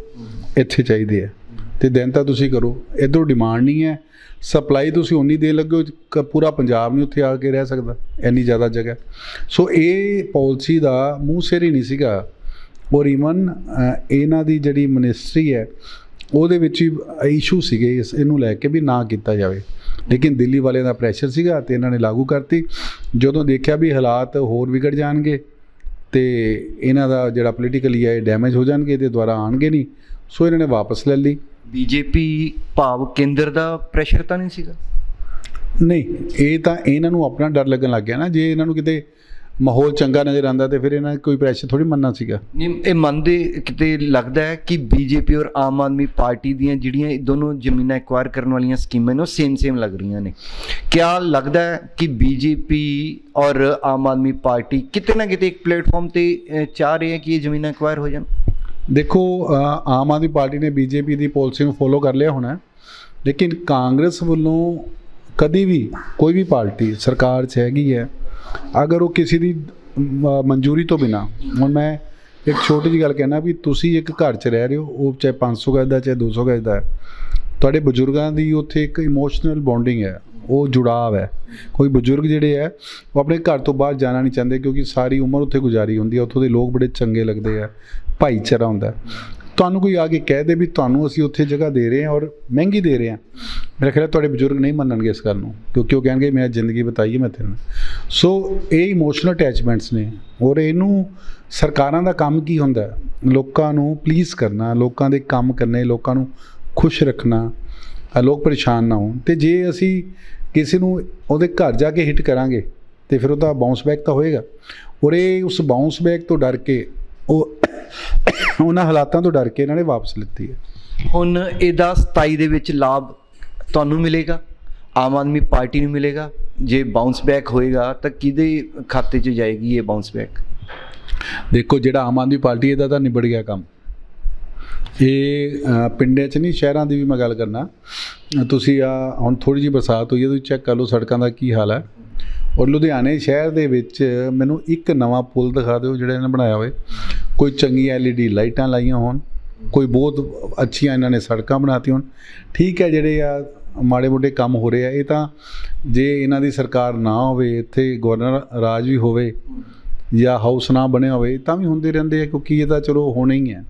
ਇੱਥੇ ਚਾਹੀਦੇ ਆ। ਤੇ ਦਿਨ ਤਾਂ ਤੁਸੀਂ ਕਰੋ, ਇਧਰੋਂ ਡਿਮਾਂਡ ਨਹੀਂ ਹੈ ਸਪਲਾਈ ਤੁਸੀਂ ਉਨੀ ਦੇ ਲੱਗੋ ਕ- ਪੂਰਾ ਪੰਜਾਬ ਨਹੀਂ ਉੱਥੇ ਆ ਕੇ ਰਹਿ ਸਕਦਾ, ਇੰਨੀ ਜ਼ਿਆਦਾ ਜਗ੍ਹਾ। ਸੋ ਇਹ ਪਾਲਿਸੀ ਦਾ ਮੂੰਹ ਸਿਰ ਹੀ ਨਹੀਂ ਸੀਗਾ। ਔਰ ਈਵਨ ਇਹਨਾਂ ਦੀ ਜਿਹੜੀ ਮਿਨਿਸਟਰੀ ਹੈ, ਉਹਦੇ ਵਿੱਚ ਹੀ ਇਸ਼ੂ ਸੀਗੇ ਇਸ, ਇਹਨੂੰ ਲੈ ਕੇ ਵੀ ਨਾ ਕੀਤਾ ਜਾਵੇ। ਲੇਕਿਨ ਦਿੱਲੀ ਵਾਲਿਆਂ ਦਾ ਪ੍ਰੈਸ਼ਰ ਸੀਗਾ ਤੇ ਇਹਨਾਂ ਨੇ ਲਾਗੂ ਕਰਤੀ। ਜਦੋਂ ਦੇਖਿਆ ਵੀ ਹਾਲਾਤ ਹੋਰ ਵਿਗੜ ਜਾਣਗੇ ਤੇ ਇਹਨਾਂ ਦਾ ਜਿਹੜਾ ਪੋਲੀਟੀਕਲੀ ਹੈ ਡੈਮੇਜ ਹੋ ਜਾਣਗੇ ਤੇ ਦੁਬਾਰਾ ਆਣਗੇ ਨਹੀਂ ਸੋ ਇਹਨਾਂ ਨੇ ਵਾਪਸ ਲੈ ਲਈ। ਬੀਜੇਪੀ ਭਾਵ ਕੇਂਦਰ ਦਾ ਪ੍ਰੈਸ਼ਰ ਤਾਂ ਨਹੀਂ ਸੀਗਾ? ਨਹੀਂ ਇਹ ਤਾਂ ਇਹਨਾਂ ਨੂੰ ਆਪਣਾ ਡਰ ਲੱਗਣ ਲੱਗ ਗਿਆ ਨਾ ਜੇ ਇਹਨਾਂ ਨੂੰ ਕਿਤੇ ਮਾਹੌਲ ਚੰਗਾ ਨਜ਼ਰ ਆਂਦਾ ਤੇ ਫਿਰ ਇਹਨਾਂ ਨੇ ਕੋਈ ਪ੍ਰੈਸ਼ਰ ਥੋੜੀ ਮੰਨਣਾ ਸੀਗਾ ਨਹੀਂ ਇਹ ਮੰਨਦੇ ਕਿਤੇ ਲੱਗਦਾ ਹੈ ਕਿ ਬੀਜੇਪੀ ਔਰ ਆਮ ਆਦਮੀ ਪਾਰਟੀ ਦੀਆਂ ਜਿਹੜੀਆਂ ਇਹ ਦੋਨੋਂ ਜ਼ਮੀਨਾਂ ਐਕਵਾਇਰ ਕਰਨ ਵਾਲੀਆਂ ਸਕੀਮਾਂ ਨੇ ਉਹ ਸੇਮ ਸੇਮ ਲੱਗ ਰਹੀਆਂ ਨੇ ਕਿਆ ਲੱਗਦਾ ਹੈ ਕਿ ਬੀਜੇਪੀ ਔਰ ਆਮ ਆਦਮੀ ਪਾਰਟੀ ਕਿਤੇ ਨਾ ਕਿਤੇ ਇੱਕ ਪਲੇਟਫਾਰਮ ਤੇ ਚਾਹ ਰਹੇ ਹੈ ਕਿ ਇਹ ਜ਼ਮੀਨਾਂ ਐਕਵਾਇਰ ਹੋ ਜਾਣ ਦੇਖੋ ਆਮ ਆਦਮੀ ਪਾਰਟੀ ਨੇ ਬੀਜੇਪੀ ਦੀ ਪਾਲਿਸੀ ਨੂੰ ਫੋਲੋ ਕਰ ਲਿਆ ਹੋਣਾ। ਲੇਕਿਨ ਕਾਂਗਰਸ ਵੱਲੋਂ ਕਦੀ ਵੀ ਕੋਈ ਵੀ ਪਾਰਟੀ ਸਰਕਾਰ 'ਚ ਹੈਗੀ ਹੈ ਅਗਰ ਉਹ ਕਿਸੇ ਦੀ ਮਨਜ਼ੂਰੀ ਤੋਂ ਬਿਨਾ, ਹੁਣ ਮੈਂ ਇੱਕ ਛੋਟੀ ਜਿਹੀ ਗੱਲ ਕਹਿਣਾ ਵੀ ਤੁਸੀਂ ਇੱਕ ਘਰ 'ਚ ਰਹਿ ਰਹੇ ਹੋ, ਉਹ ਚਾਹੇ 500 ਗਜ ਦਾ, ਚਾਹੇ 200 ਗਜ ਦਾ ਤੁਹਾਡੇ ਬਜ਼ੁਰਗਾਂ ਦੀ ਉੱਥੇ ਇੱਕ ਇਮੋਸ਼ਨਲ ਬੌਂਡਿੰਗ ਹੈ, ਉਹ ਜੁੜਾਵ ਹੈ। ਕੋਈ ਬਜ਼ੁਰਗ ਜਿਹੜੇ ਹੈ, ਉਹ ਆਪਣੇ ਘਰ ਤੋਂ ਬਾਹਰ ਜਾਣਾ ਨਹੀਂ ਚਾਹੁੰਦੇ ਕਿਉਂਕਿ ਸਾਰੀ ਉਮਰ ਉੱਥੇ ਗੁਜ਼ਾਰੀ ਹੁੰਦੀ ਹੈ, ਉੱਥੋਂ ਦੇ ਲੋਕ ਬੜੇ ਚੰਗੇ ਲੱਗਦੇ ਆ ਭਾਈਚਾਰਾ ਹੁੰਦਾ ਤੁਹਾਨੂੰ ਕੋਈ ਆ ਕੇ ਕਹਿ ਦੇ ਵੀ ਤੁਹਾਨੂੰ ਅਸੀਂ ਉੱਥੇ ਜਗ੍ਹਾ ਦੇ ਰਹੇ ਹਾਂ ਔਰ ਮਹਿੰਗੀ ਦੇ ਰਹੇ ਹਾਂ। ਮੇਰਾ ਖਿਆਲ ਤੁਹਾਡੇ ਬਜ਼ੁਰਗ ਨਹੀਂ ਮੰਨਣਗੇ ਇਸ ਗੱਲ ਨੂੰ, ਕਿਉਂਕਿ ਉਹ ਕਹਿਣਗੇ ਮੈਂ ਜ਼ਿੰਦਗੀ ਬਤਾਈ ਹੈ ਮੈਂ ਤੇਰੇ ਨਾਲ। ਸੋ ਇਹ ਇਮੋਸ਼ਨਲ ਅਟੈਚਮੈਂਟਸ ਨੇ ਔਰ ਇਹਨੂੰ ਸਰਕਾਰਾਂ ਦਾ ਕੰਮ ਕੀ ਹੁੰਦਾ? ਲੋਕਾਂ ਨੂੰ ਪਲੀਜ਼ ਕਰਨਾ, ਲੋਕਾਂ ਦੇ ਕੰਮ ਕਰਨੇ, ਲੋਕਾਂ ਨੂੰ ਖੁਸ਼ ਰੱਖਣਾ ਲੋਕ ਪਰੇਸ਼ਾਨ ਨਾ ਹੋਣ। ਤੇ ਜੇ ਅਸੀਂ ਕਿਸੇ ਨੂੰ ਉਹਦੇ ਘਰ ਜਾ ਕੇ ਹਿੱਟ ਕਰਾਂਗੇ, ਤੇ ਫਿਰ ਉਹਦਾ ਬਾਉਂਸ ਬੈਕ ਤਾਂ ਹੋਏਗਾ। ਔਰ ਇਹ ਉਸ ਬਾਉਂਸ ਬੈਕ ਤੋਂ ਡਰ ਕੇ ਉਹ ਉਹਨਾਂ ਹਾਲਾਤਾਂ ਤੋਂ ਡਰ ਕੇ ਇਹਨਾਂ ਨੇ ਵਾਪਸ ਲਿੱਤੀ ਹੈ। ਹੁਣ ਇਹਦਾ 27 ਦੇ ਵਿੱਚ ਲਾਭ ਤੁਹਾਨੂੰ ਮਿਲੇਗਾ ਆਮ ਆਦਮੀ ਪਾਰਟੀ ਨੂੰ ਮਿਲੇਗਾ ਜੇ ਬਾਉਂਸ ਬੈਕ ਹੋਏਗਾ ਤਾਂ ਕਿਹਦੇ ਖਾਤੇ 'ਚ ਜਾਏਗੀ ਇਹ ਬਾਉਂਸ ਬੈਕ ਦੇਖੋ ਜਿਹੜਾ ਆਮ ਆਦਮੀ ਪਾਰਟੀ ਇਹਦਾ ਤਾਂ ਨਿਬੜ ਗਿਆ ਕੰਮ। ਇਹ ਪਿੰਡਾਂ 'ਚ ਨਹੀਂ ਸ਼ਹਿਰਾਂ ਦੀ ਵੀ ਮੈਂ ਗੱਲ ਕਰਨਾ। ਤੁਸੀਂ ਆ ਹੁਣ ਥੋੜੀ ਜਿਹੀ ਬਰਸਾਤ ਹੋਈ ਹੈ ਤੁਸੀਂ ਚੈੱਕ ਕਰ ਲਓ ਸੜਕਾਂ ਦਾ ਕੀ ਹਾਲ ਹੈ। ਔਰ ਲੁਧਿਆਣੇ ਸ਼ਹਿਰ ਦੇ ਵਿੱਚ ਮੈਨੂੰ ਇੱਕ ਨਵਾਂ ਪੁਲ ਦਿਖਾ ਦਿਓ ਜਿਹੜਾ ਇਹਨਾਂ ਨੇ ਬਣਾਇਆ ਹੋਵੇ ਕੋਈ ਚੰਗੀ ਐਲਈਡੀ ਲਾਈਟਾਂ ਲਾਈਆਂ ਹੋਣ, ਕੋਈ ਬਹੁਤ ਅੱਛੀਆਂ ਇਹਨਾਂ ਨੇ ਸੜਕਾਂ ਬਣਾਤੀਆਂ ਹੋਣ। ਠੀਕ ਹੈ, ਜਿਹੜੇ ਆ ਮਾੜੇ ਮੋਟੇ ਕੰਮ ਹੋ ਰਹੇ ਆ, ਇਹ ਤਾਂ ਜੇ ਇਹਨਾਂ ਦੀ ਸਰਕਾਰ ਨਾ ਹੋਵੇ, ਇੱਥੇ ਗਵਰਨਰ ਰਾਜ ਵੀ ਹੋਵੇ ਜਾਂ ਹਾਊਸ ਨਾ ਬਣਿਆ ਹੋਵੇ, ਤਾਂ ਵੀ ਹੁੰਦੇ ਰਹਿੰਦੇ ਆ, ਕਿਉਂਕਿ ਇਹ ਤਾਂ ਚਲੋ ਹੋਣਾ ਹੀ ਹੈ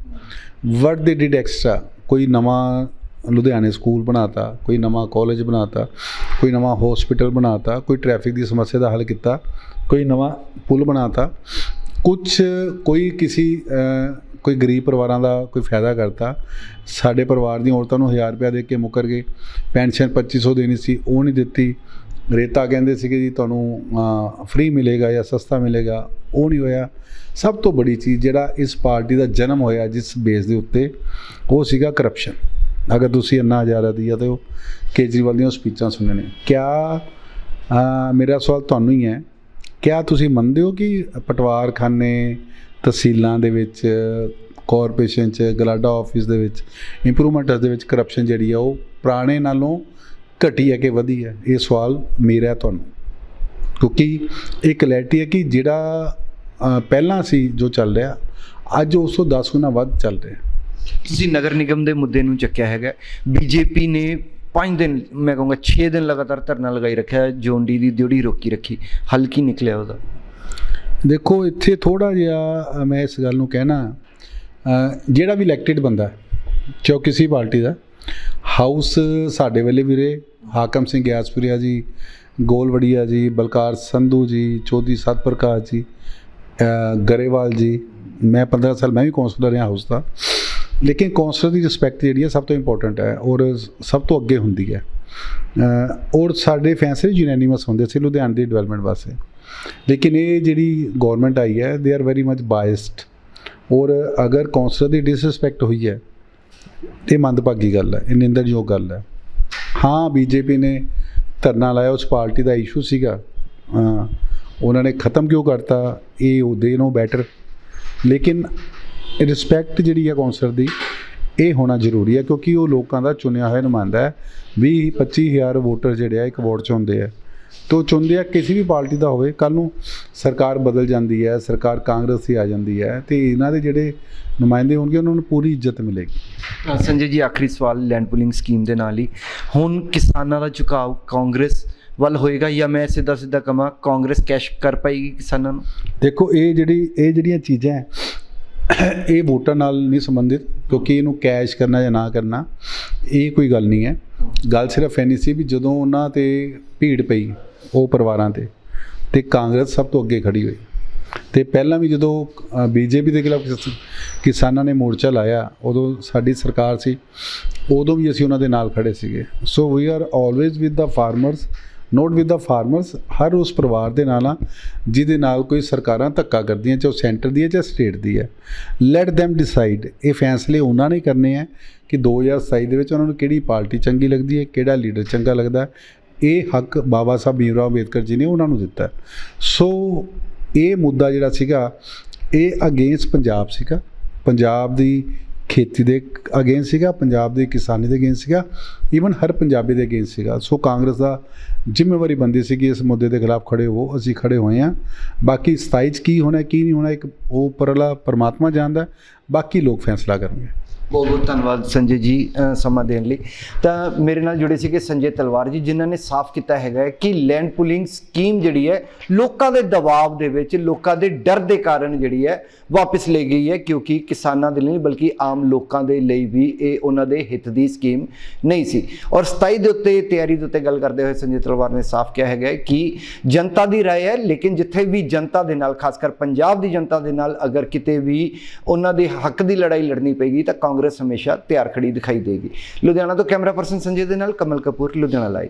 ਵਟ ਦੇ ਡਿਡ ਐਕਸਟਰਾ ਕੋਈ ਨਵਾਂ ਲੁਧਿਆਣੇ ਸਕੂਲ ਬਣਾਤਾ, ਕੋਈ ਨਵਾਂ ਕਾਲਜ ਬਣਾਤਾ, ਕੋਈ ਨਵਾਂ ਹਸਪੀਟਲ ਬਣਾਤਾ, ਕੋਈ ਟ੍ਰੈਫਿਕ ਦੀ ਸਮੱਸਿਆ ਦਾ ਹੱਲ ਕੀਤਾ, ਕੋਈ ਨਵਾਂ ਪੁਲ ਬਣਾਤਾ। ਕੁਝ ਕੋਈ ਕਿਸੇ ਕੋਈ ਗਰੀਬ ਪਰਿਵਾਰਾਂ ਦਾ ਕੋਈ ਫਾਇਦਾ ਕਰਤਾ। ਸਾਡੇ ਪਰਿਵਾਰ ਦੀਆਂ ਔਰਤਾਂ ਨੂੰ 1000 ਰੁਪਇਆ ਦੇ ਕੇ ਮੁੱਕਰ ਗਏ। ਪੈਨਸ਼ਨ 2500 ਦੇਣੀ ਸੀ, ਉਹ ਨਹੀਂ ਦਿੱਤੀ। ਰੇਤਾ ਕਹਿੰਦੇ ਸੀਗੇ ਜੀ, ਤੁਹਾਨੂੰ ਫ੍ਰੀ ਮਿਲੇਗਾ ਜਾਂ ਸਸਤਾ ਮਿਲੇਗਾ। ਉਹ ਨਹੀਂ ਹੋਇਆ। ਸਭ ਤੋਂ ਬੜੀ ਚੀਜ਼ ਜਿਹੜਾ ਇਸ ਪਾਰਟੀ ਦਾ ਜਨਮ ਹੋਇਆ ਜਿਸ ਬੇਸ ਦੇ ਉੱਤੇ, ਉਹ ਸੀਗਾ ਕਰਪਸ਼ਨ ਅਗਰ ਤੁਸੀਂ ਅੰਨਾ ਹਜ਼ਾਰਾ ਦੀ ਆ ਤੇ ਉਹ ਕੇਜਰੀਵਾਲ ਦੀਆਂ ਸਪੀਚਾਂ ਸੁਣਨੇ ਕਿਆ ਮੇਰਾ ਸਵਾਲ ਤੁਹਾਨੂੰ ਹੀ ਹੈ ਕਿਆ ਤੁਸੀਂ ਮੰਨਦੇ ਹੋ ਕਿ ਪਟਵਾਰਖਾਨੇ ਤਹਿਸੀਲਾਂ ਦੇ ਵਿੱਚ ਕਾਰਪੋਰੇਸ਼ਨ ਚ, ਗਲਾਡਾ ਆਫਿਸ ਦੇ ਵਿੱਚ ਇੰਪਰੂਵਮੈਂਟਸ ਦੇ ਵਿੱਚ ਕਰਪਸ਼ਨ ਜਿਹੜੀ ਆ ਉਹ ਪੁਰਾਣੇ ਨਾਲੋਂ ਘਟੀ ਹੈ ਕਿ ਵਧੀ ਹੈ? ਇਹ ਸਵਾਲ ਮੇਰਾ ਤੁਹਾਨੂੰ। ਕਿਉਂਕਿ ਇਹ ਕਲੈਰਿਟੀ ਹੈ ਕਿ ਜਿਹੜਾ ਪਹਿਲਾਂ ਸੀ ਜੋ ਚੱਲ ਰਿਹਾ, ਅੱਜ ਉਸ ਤੋਂ 10 ਗੁਣਾ ਵੱਧ ਚੱਲ ਰਿਹਾ। ਤੁਸੀਂ ਨਗਰ ਨਿਗਮ ਦੇ ਮੁੱਦੇ ਨੂੰ ਚੱਕਿਆ ਹੈਗਾ। ਬੀਜੇਪੀ ਨੇ 5 ਦਿਨ, ਮੈਂ ਕਹੂੰਗਾ 6 ਦਿਨ ਲਗਾਤਾਰ ਧਰਨਾ ਲਗਾਈ ਰੱਖਿਆ ਜੋਂਡੀ ਦੀ ਦਿਉੜੀ ਰੋਕੀ ਰੱਖੀ, ਹਲਕੀ ਨਿਕਲਿਆ ਉਹਦਾ। ਦੇਖੋ, ਇੱਥੇ ਥੋੜਾ ਜਿਹਾ ਮੈਂ ਇਸ ਗੱਲ ਨੂੰ ਕਹਿਣਾ ਜਿਹੜਾ ਵੀ ਇਲੈਕਟਿਡ ਬੰਦਾ ਚਾਹੇ ਕਿਸੇ ਪਾਰਟੀ ਦਾ ਹਾਊਸ ਸਾਡੇ ਵੇਲੇ ਵੀਰੇ ਹਾਕਮ ਸਿੰਘ ਗਿਆਸਪੁਰੀਆ ਜੀ, ਗੋਲਵੜੀਆ ਜੀ, ਬਲਕਾਰ ਸੰਧੂ ਜੀ, ਚੌਧਰੀ ਸਤਪ੍ਰਕਾਸ਼ ਜੀ ਗਰੇਵਾਲ ਜੀ, ਮੈਂ 15 ਸਾਲ ਮੈਂ ਵੀ ਕਾਉਂਸਲਰ ਰਿਹਾ ਹਾਊਸ ਦਾ ਲੇਕਿਨ ਕਾਉਂਸਲਰ ਦੀ ਰਿਸਪੈਕਟ ਜਿਹੜੀ ਹੈ ਸਭ ਤੋਂ ਇੰਪੋਰਟੈਂਟ ਹੈ ਔਰ ਸਭ ਤੋਂ ਅੱਗੇ ਹੁੰਦੀ ਹੈ। ਔਰ ਸਾਡੇ ਫੈਸਲੇ ਯੂਨੈਨਿਮਸ ਹੁੰਦੇ ਸੀ ਲੁਧਿਆਣੇ ਦੀ ਡਿਵੈਲਪਮੈਂਟ ਵਾਸਤੇ। ਲੇਕਿਨ ਇਹ ਜਿਹੜੀ ਗਵਰਨਮੈਂਟ ਆਈ ਹੈ they are very much biased ਔਰ ਅਗਰ ਕਾਉਂਸਲਰ ਦੀ ਡਿਸਰਿਸਪੈਕਟ ਹੋਈ ਹੈ, ਇਹ ਮੰਦਭਾਗੀ ਗੱਲ ਹੈ, ਇਹ ਨਿੰਦਣਯੋਗ ਗੱਲ ਹੈ। ਹਾਂ, ਬੀਜੇਪੀ ਨੇ ਧਰਨਾ ਲਾਇਆ, ਉਸ ਪਾਰਟੀ ਦਾ ਇਸ਼ੂ ਸੀਗਾ। ਉਹਨਾਂ ਨੇ ਖਤਮ ਕਿਉਂ ਕਰਤਾ, ਇਹ ਉਹ ਦੇ ਨੋ ਬੈਟਰ ਲੇਕਿਨ ਰਿਸਪੈਕਟ ਜਿਹੜੀ ਹੈ ਕੌਂਸਲਰ ਦੀ ਇਹ ਹੋਣਾ ਜ਼ਰੂਰੀ ਹੈ ਕਿਉਂਕਿ ਉਹ ਲੋਕਾਂ ਦਾ ਚੁਣਿਆ ਹੋਇਆ ਨੁਮਾਇੰਦਾ ਹੈ। 20 25000 ਵੋਟਰ ਜਿਹੜੇ ਆ ਇੱਕ ਵਾਰਡ 'ਚ ਹੁੰਦੇ ਆ। ਤੋ ਚੁਣਦੇ ਆ ਕਿਸੇ ਵੀ ਪਾਰਟੀ ਦਾ ਹੋਵੇ ਕੱਲ ਨੂੰ ਸਰਕਾਰ ਬਦਲ ਜਾਂਦੀ ਹੈ ਸਰਕਾਰ ਕਾਂਗਰਸ ਦੀ ਆ ਜਾਂਦੀ ਹੈ ਤੇ ਇਹਨਾਂ ਦੇ ਜਿਹੜੇ ਨੁਮਾਇੰਦੇ ਹੋਣਗੇ ਉਹਨਾਂ ਨੂੰ ਪੂਰੀ ਇੱਜ਼ਤ ਮਿਲੇਗੀ। ਸੰਜੇ ਜੀ ਆਖਰੀ ਸਵਾਲ ਲੈਂਡ ਪੁਲਿੰਗ ਸਕੀਮ ਦੇ ਨਾਲ ਹੀ। ਹੁਣ ਕਿਸਾਨਾਂ ਦਾ ਝੁਕਾਅ ਕਾਂਗਰਸ ਵੱਲ ਹੋਏਗਾ ਜਾਂ ਮੈਂ ਸਿੱਧਾ ਸਿੱਧਾ ਕਹਾਂ ਕਾਂਗਰਸ ਕੈਸ਼ ਕਰ ਪਾਏਗੀ ਕਿਸਾਨਾਂ ਨੂੰ? ਦੇਖੋ ਇਹ ਜਿਹੜੀ ਇਹ ਜਿਹੜੀਆਂ ਚੀਜ਼ਾਂ ਹੈ, ਇਹ ਵੋਟਾਂ ਨਾਲ ਨਹੀਂ ਸੰਬੰਧਿਤ, ਕਿਉਂਕਿ ਇਹਨੂੰ ਕੈਸ਼ ਕਰਨਾ ਜਾਂ ਨਾ ਕਰਨਾ, ਇਹ ਕੋਈ ਗੱਲ ਨਹੀਂ ਹੈ। ਗੱਲ ਸਿਰਫ ਐਨੀ ਸੀ ਵੀ ਜਦੋਂ ਉਹਨਾਂ ਤੇ ਭੀੜ ਪਈ, ਉਹ ਪਰਿਵਾਰਾਂ ਤੇ ਤੇ ਕਾਂਗਰਸ ਸਭ ਤੋਂ ਅੱਗੇ ਖੜੀ ਹੋਈ। ਤੇ ਪਹਿਲਾਂ ਵੀ ਜਦੋਂ ਬੀਜੇਪੀ ਦੇ ਖਿਲਾਫ ਕਿਸ- ਕਿਸਾਨਾਂ ਨੇ ਮੋਰਚਾ ਲਾਇਆ, ਉਦੋਂ ਸਾਡੀ ਸਰਕਾਰ ਸੀ, ਉਦੋਂ ਵੀ ਅਸੀਂ ਉਹਨਾਂ ਦੇ ਨਾਲ ਖੜੇ ਸੀਗੇ। So we are always with the farmers not with the farmers ਹਰ ਉਸ ਪਰਿਵਾਰ ਦੇ ਨਾਲ ਆ, ਜਿਹਦੇ ਨਾਲ ਕੋਈ ਸਰਕਾਰਾਂ ਧੱਕਾ ਕਰਦੀਆਂ, ਚਾਹੇ ਉਹ ਸੈਂਟਰ ਦੀ ਹੈ ਚਾਹੇ ਸਟੇਟ ਦੀ ਹੈ। ਲੈਟ them ਡਿਸਾਈਡ ਇਹ ਫੈਸਲੇ ਉਹਨਾਂ ਨੇ ਕਰਨੇ ਆ ਕਿ 2027 ਦੇ ਵਿੱਚ ਉਹਨਾਂ ਨੂੰ ਕਿਹੜੀ ਪਾਰਟੀ ਚੰਗੀ ਲੱਗਦੀ ਹੈ, ਕਿਹੜਾ ਲੀਡਰ ਚੰਗਾ ਲੱਗਦਾ ਇਹ ਹੱਕ ਬਾਬਾ ਸਾਹਿਬ ਭੀਮਰਾਓ ਅੰਬੇਦਕਰ ਜੀ ਨੇ ਉਹਨਾਂ ਨੂੰ ਦਿੱਤਾ। ਸੋ ਇਹ ਮੁੱਦਾ ਜਿਹੜਾ ਸੀਗਾ, ਇਹ ਅਗੇਂਸਟ ਪੰਜਾਬ ਸੀਗਾ। ਪੰਜਾਬ ਦੀ ਖੇਤੀ ਦੇ ਅਗੇਂਸਟ ਸੀਗਾ, ਪੰਜਾਬ ਦੇ ਕਿਸਾਨੀ ਦੇ ਅਗੇਂਸਟ ਸੀਗਾ ਈਵਨ ਹਰ ਪੰਜਾਬੀ ਦੇ ਅਗੇਂਸਟ ਸੀਗਾ। ਸੋ ਕਾਂਗਰਸ ਦਾ ਜ਼ਿੰਮੇਵਾਰੀ ਬੰਦੀ ਸੀ ਕਿ ਇਸ ਮੁੱਦੇ ਦੇ ਖਿਲਾਫ ਖੜੇ ਹੋ, ਅਸੀਂ ਖੜੇ ਹੋਏ ਹਾਂ। ਬਾਕੀ 27 ਚ ਕੀ ਹੋਣਾ, ਕੀ ਨਹੀਂ ਹੋਣਾ, ਇੱਕ ਉਹ ਉੱਪਰਲਾ ਪਰਮਾਤਮਾ ਜਾਣਦਾ, ਬਾਕੀ ਲੋਕ ਫੈਸਲਾ ਕਰਨਗੇ। ਬਹੁਤ ਬਹੁਤ ਧੰਨਵਾਦ ਸੰਜੇ ਜੀ ਅ, ਸਮਾਂ ਦੇਣ ਲਈ ਤਾਂ ਮੇਰੇ ਨਾਲ ਜੁੜੇ ਸੀਗੇ ਸੰਜੇ ਤਲਵਾਰ ਜੀ ਜਿਨ੍ਹਾਂ ਨੇ ਸਾਫ਼ ਕੀਤਾ ਹੈਗਾ ਹੈ ਕਿ ਲੈਂਡ ਪੁਲਿੰਗ ਸਕੀਮ ਜਿਹੜੀ ਹੈ ਲੋਕਾਂ ਦੇ ਦਬਾਅ ਦੇ ਵਿੱਚ ਲੋਕਾਂ ਦੇ ਡਰ ਦੇ ਕਾਰਨ ਜਿਹੜੀ ਹੈ ਵਾਪਸ ਲਈ ਗਈ ਹੈ ਕਿਉਂਕਿ ਕਿਸਾਨਾਂ ਦੇ ਲਈ ਨਹੀਂ ਬਲਕਿ ਆਮ ਲੋਕਾਂ ਦੇ ਲਈ ਵੀ ਇਹ ਉਹਨਾਂ ਦੇ ਹਿੱਤ ਦੀ ਸਕੀਮ ਨਹੀਂ ਸੀ ਔਰ 27 ਦੇ ਉੱਤੇ ਤਿਆਰੀ ਦੇ ਉੱਤੇ ਗੱਲ ਕਰਦੇ ਹੋਏ ਸੰਜੇ ਤਲਵਾਰ ਨੇ ਸਾਫ਼ ਕਿਹਾ ਹੈਗਾ ਹੈ ਕਿ ਜਨਤਾ ਦੀ رائے ਹੈ ਲੇਕਿਨ ਜਿੱਥੇ ਵੀ ਜਨਤਾ ਦੇ ਨਾਲ ਖਾਸ ਕਰ ਪੰਜਾਬ ਦੀ ਜਨਤਾ ਦੇ ਨਾਲ ਅਗਰ ਕਿਤੇ ਵੀ ਉਹਨਾਂ ਦੇ ਹੱਕ ਦੀ ਲੜਾਈ ਲੜਨੀ ਪਏਗੀ ਤਾਂ ਕਾਂਗਰਸ ਹਮੇਸ਼ਾ ਤਿਆਰ ਖੜੀ ਦਿਖਾਈ ਦੇਗੀ। ਲੁਧਿਆਣਾ ਤੋਂ ਕੈਮਰਾ ਪਰਸਨ ਸੰਜੇ ਦੇ ਨਾਲ ਕਮਲ ਕਪੂਰ, ਲੁਧਿਆਣਾ ਲਾਈਵ।